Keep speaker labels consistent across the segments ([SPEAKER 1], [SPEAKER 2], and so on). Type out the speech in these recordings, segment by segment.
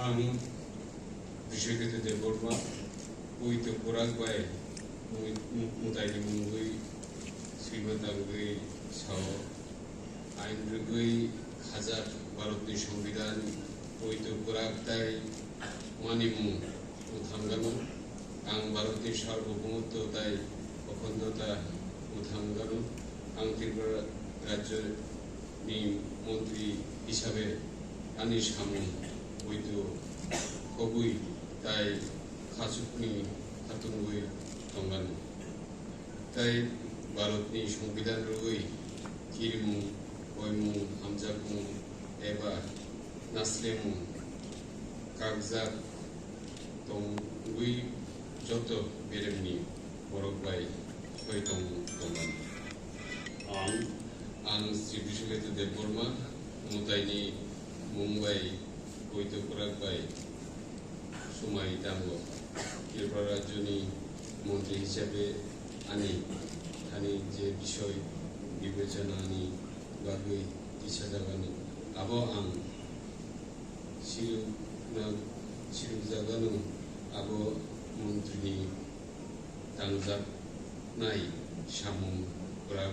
[SPEAKER 1] ang Bishikita de Borma, Ui to Kurag by Mutai de Mungui, সহ আইন হাজার ভারতীয় সংবিধান বৈত গোরাক্তাই মানিমু উথাঙ্গানু আং ভারতীয় সার্বভৌমত্ব তাই অখণ্ডতা উথাঙ্গানু আং ত্রিপুরা রাজ্যনি মন্ত্রী হিসাবে আনি সামু বৈদ্য কবুই তাই খাসুকনি খাতুনগুই তঙ্গানু তাই ভারতনি সংবিধান রুই কিরমু ওইমু হামজাকু এবার নাসলেমু কাগজাক তঙ্গুই যত বেরেমনি বরফবাই সৈতম তঙ্গানু আম আন শ্রী বিশ্বজিৎ দেববর্মা মুতাইনি মুম্বাই કોઈતપુરાભાઈ সময় দাম ત્રિપુરા રાજ્યની মন্ত্রী হিসাবে আনি আনি যে বিষয় বিবেচনা আনি বাগুই ইচ্ছা জাগানি। আবো আম, শিল শিল আবো মন্ত্রী তানজাক নাই, সামুম ওরা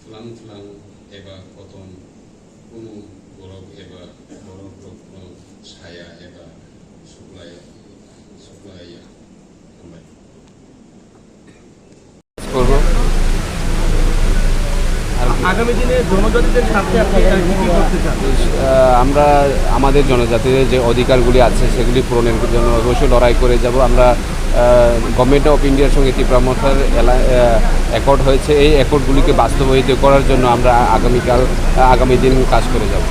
[SPEAKER 1] ফুলাং ফুলাং এবার
[SPEAKER 2] কতন
[SPEAKER 3] আগামী দিনে জনজাতিদের স্বার্থে আপনি কি কি করতে চান?
[SPEAKER 2] আমরা আমাদের জনজাতিদের যে অধিকারগুলি আছে সেগুলি পূরণের জন্য অবশ্যই লড়াই করে যাব। আমরা গভর্নমেন্ট অফ ইন্ডিয়ার সঙ্গে ত্রিপুরামথার অ্যাকর্ড হয়েছে। এই অ্যাকর্ডগুলিকে বাস্তবায়িত করার জন্য আমরা আগামীকাল আগামী দিন কাজ করে যাব।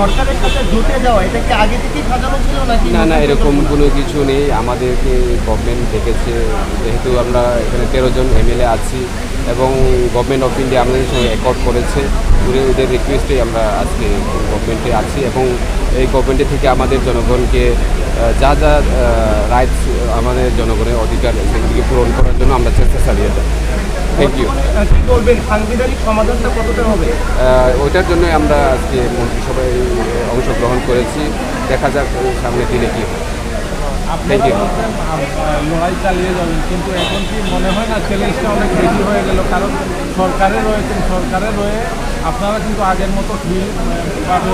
[SPEAKER 3] সরকারের সাথে জুটে যাওয়া এটা কি আগে থেকেই সাজানো ছিল নাকি?
[SPEAKER 2] না না এরকম কোনো কিছু নেই। আমাদেরকে গভর্নমেন্ট ডেকেছে। যেহেতু আমরা এখানে তেরো জন এমএলএ আছি এবং গভর্নমেন্ট অফ ইন্ডিয়া আমাদের সঙ্গে অ্যাকর্ড করেছে। ওদের ওদের রিকোয়েস্টে আমরা আজকে গভর্নমেন্টে আছি এবং এই গভর্নমেন্টের থেকে আমাদের জনগণকে যা যা রাইটস আমাদের জনগণের অধিকার সেগুলিকে পূরণ করার জন্য আমরা চেষ্টা চালিয়ে যাব। থ্যাংক ইউ
[SPEAKER 3] সাংবিধানিক সমাধানটা কতটা হবে?
[SPEAKER 2] ওইটার জন্য আমরা আজকে মন্ত্রিসভায় অংশগ্রহণ করেছি। দেখা যাক সামনে দিনে কী হয়। Thank you.
[SPEAKER 4] লড়াই চালিয়ে যাবেন। কিন্তু এখন কি মনে হয় না চ্যালেঞ্জটা অনেক বেশি হয়ে গেল? কারণ সরকারে রয়েছেন সরকারে রয়ে আপনারা কিন্তু আগের মতো ভাবে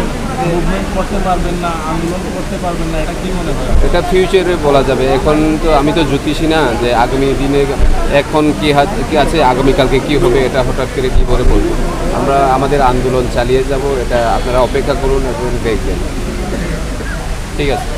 [SPEAKER 4] মুভমেন্ট করতে পারবেন না আন্দোলন করতে পারবেন না। এটা কি মনে হয়?
[SPEAKER 2] এটা ফিউচারে বলা যাবে। এখন তো আমি তো জ্যোতিষী না যে আগামী দিনে এখন কি কি আছে আগামীকালকে কি হবে এটা হঠাৎ করে কি করে বলব? আমরা আমাদের আন্দোলন চালিয়ে যাব এটা আপনারা অপেক্ষা করুন এবং দেখবেন। ঠিক আছে।